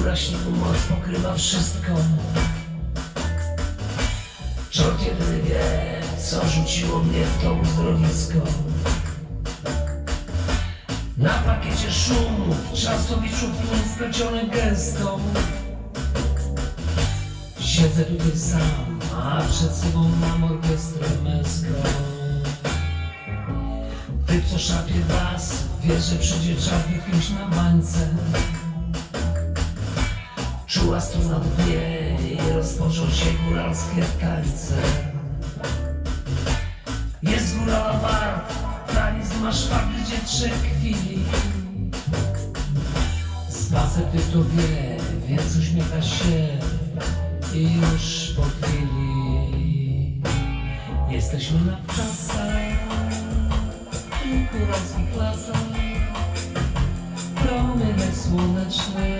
Śniegu moc pokrywa wszystko. Czort jedyny wie, co rzuciło mnie w to uzdrowisko. Na pakiecie szumów, czasowiczu tłum spleciony gęstą Siedzę tutaj sam, a przed sobą mam orkiestrę męską. Ty co szapie bas, wiesz, że przyjdzie czas kimś na bańce Czuła struna dnie i rozpoczął się góralskie tańce. Jest górala wart, taniec ma szwagry, gdzie chwili basem ty to wie, więc uśmiecha się i już po chwili Jesteśmy na czasach, w góralskich lasach Promynek słoneczny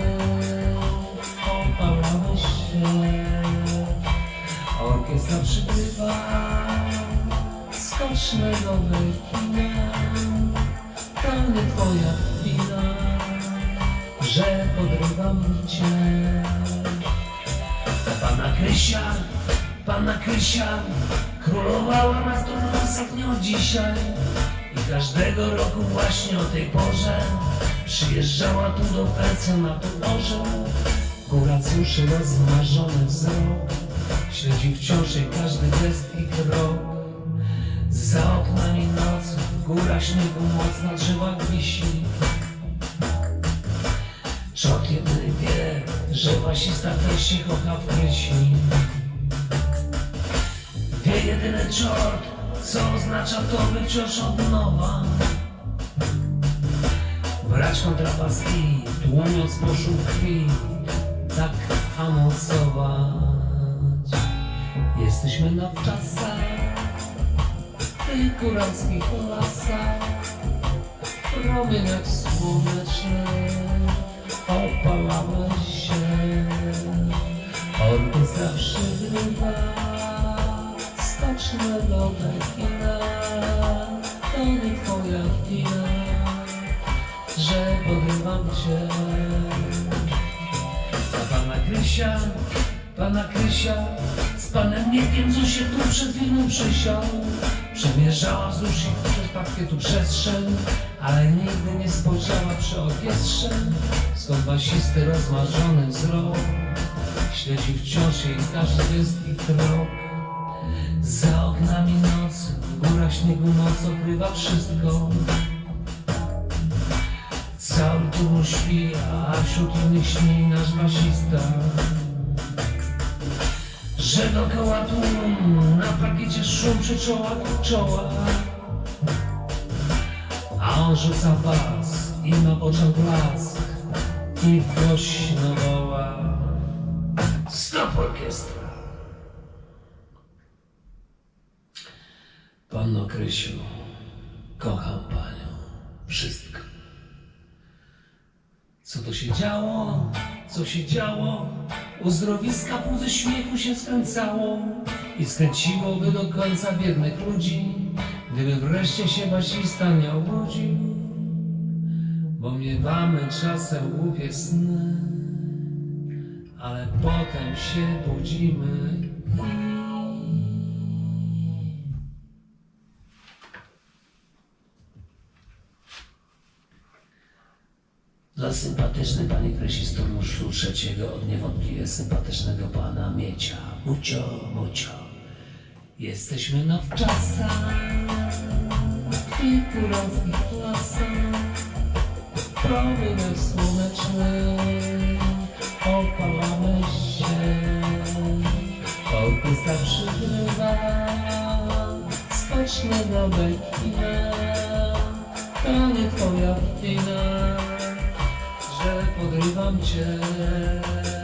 opalamy się Orkiestra przygrywa skoczne nowe kina. To nie twoja wina, że podrywam cię. Pana Krysia, Pana Krysia Królowała na turnusach nią dzisiaj. I każdego roku właśnie o tej porze Przyjeżdżała tu do Pelca na tuborze Góra cóż rozmarzony wzrok. Śledzi wciąż jej każdy gest i krok. Za oknami noc, góra śniegu moc na drzewach wisi. Czort jedyny wie, że basista też się kocha w pieśni Wie jedyny czort, co oznacza to, by wciąż od nowa. Brać kontrapaski, tłumiąc poszół krwi Jesteśmy na wczasach W tych góralskich lasach Promieniach słonecznych opalamy się. Orkiestra przygrywa Skoczne nowe kina To nie twoja wina Że podrywam cię Krysia, pana Krysia Z panem nie wiem co się tu przed chwilą przysiał Przemierzała wzdłuż ich przez parkietu przestrzeń Ale nigdy nie spojrzała przy orkiestrze. Skąd basisty rozmarzony wzrok? Śledzi wciąż jej każdy i krok. Za oknami noc, góra śniegu noc okrywa wszystko tu śpi, a wśród innych śni nasz basista że dookoła tłum na parkiecie szum przy czoła A on rzuca pas i ma oczach blask i głośno woła Stop orkiestra! Panno Krysiu, kocham panią, wszystko. Co to się działo? Co się działo? Uzdrowiska pół ze śmiechu się skręcało i skręciłoby do końca biednych ludzi, gdyby wreszcie się basista nie obudził. Bo miewamy czasem głupie sny, ale potem się budzimy Dla sympatycznej pani Krysi z turnuszu trzeciego od niewątpliwie sympatycznego pana Miecia. Mucio, mucio. Jesteśmy na wczasach i kurowskich lasach. Promynek słoneczny, opalamy się. Orkiestra przygrywa, skoczne nowe kina. To nie twoja wina że podrywam cię.